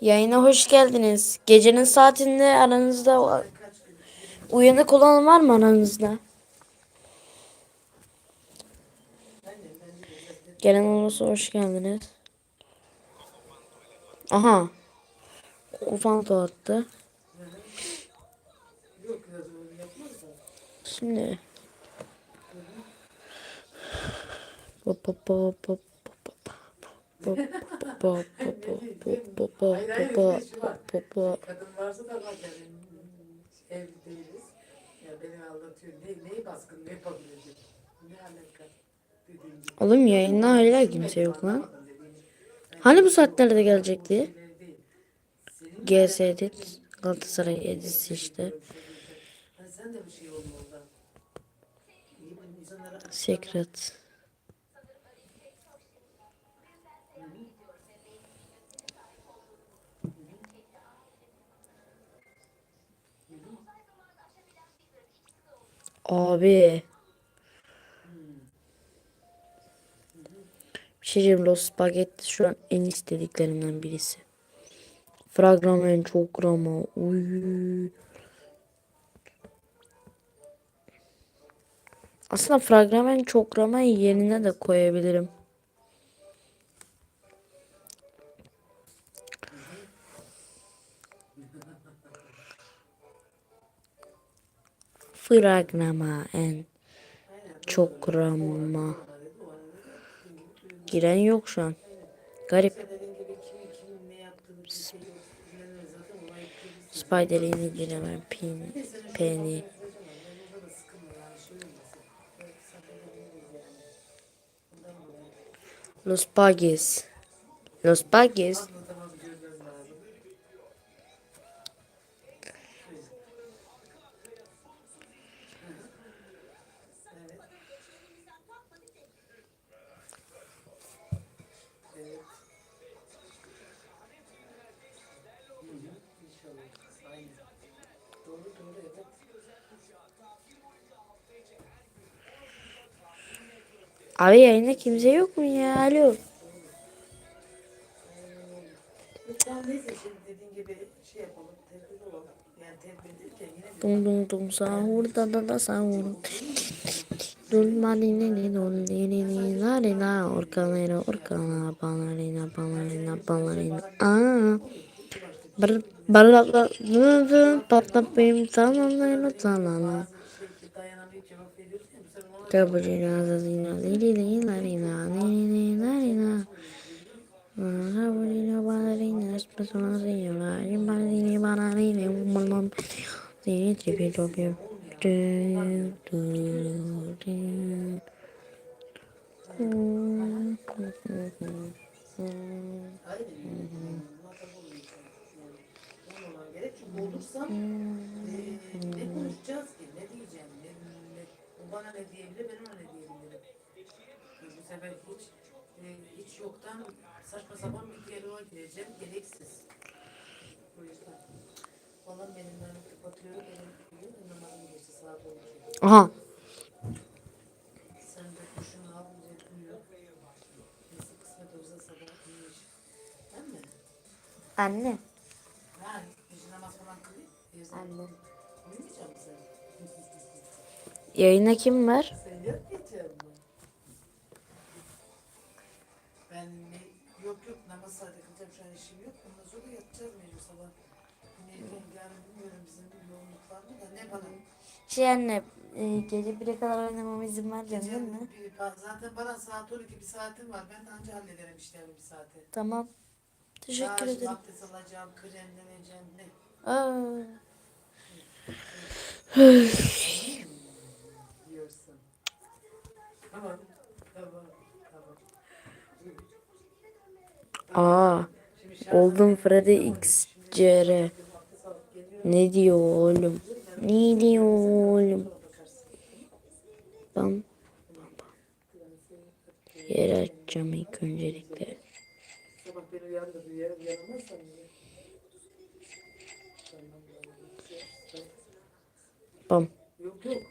Yayına hoş geldiniz. Gecenin saatinde aranızda uyanık olan var mı aranızda? Gelen olursa hoş geldiniz. Aha. Ufan da attı. Şimdi. Pop pop pop pop Kadın varsa da bak yani evli değiliz. Ya beni aldatıyor. Ne, neyi baskın, ne yapabilecek? Ne alaka? Oğlum yayında hala kimse yok lan. Hani bu saatlerde gelecekti? GS edit. Galatasaray edisi işte. Hani Abi. Bir şey diyeyim Los Spaghetti şu an en istediklerimden birisi. Fragment çok grama. Uy. Aslında fragment çok grama yerine de koyabilirim. Fragrama en çok grama. Giren yok şu an. Garip. Spider'ini giremem. Pin, Penny. Los Pagis. Los Pagis. Abi yayında kimse yok mu ya? Alo. Dum dum dum sahur da da da sahur. Dulmadine ne dulmadine ne larina orkanera orkana balarina balarina balarina. Aa. Bar bar bar bar bar bar bar bar bar bar ya bu sefer ona Tabucina zazina li li la ni la ni ni la ni la. Tabucina balarina espesona señora. Balarina balarina umman. Seni tripi topi. Hayır. Muhatap olmayacağım. Yani olmaman gerek. Çünkü olursam eee, ne konuşacağız ki? Ne diyeceğim? Ne, ne, ne diyebilir, ben ona ne diyebilirim? Bu sefer hiç eee, hiç yoktan saçma sapan bir diyaloğa gireceğim. Gereksiz. O yüzden. Falan benim ben kapatıyorum. Benim bugün namazım geçti saat 12. Aha. Sen de kuşunu al, uyu. Nasıl kısmet olsa sabah uyuyor. Değil mi? Anne. Ha, namaz falan. Yazın. Anne. Yayına kim var? Sen? Ben ne, yok yok namaz saati kılacağım şu an işim yok. Ondan sonra yatacağız mecbur sabah. Yine yarın bilmiyorum bizim yoğunluk var mı da ne bana. Şey anne e, gece 1'e kadar oynamama izin vereceksin değil mi? Bir- zaten bana saat 12 bir saatim var. Ben de anca hallederim işlerimi bir saate. Tamam. Teşekkür Daha ederim. Abdest alacağım, kremleneceğim. Ne? Aa. Diyorsun. Tamam. Tamam. Tamam. Aa. Oldum Freddy XCR. Ne diyor oğlum? Ne diyor oğlum? Bam. Yer açacağım ilk öncelikle. Bam. Yok yok.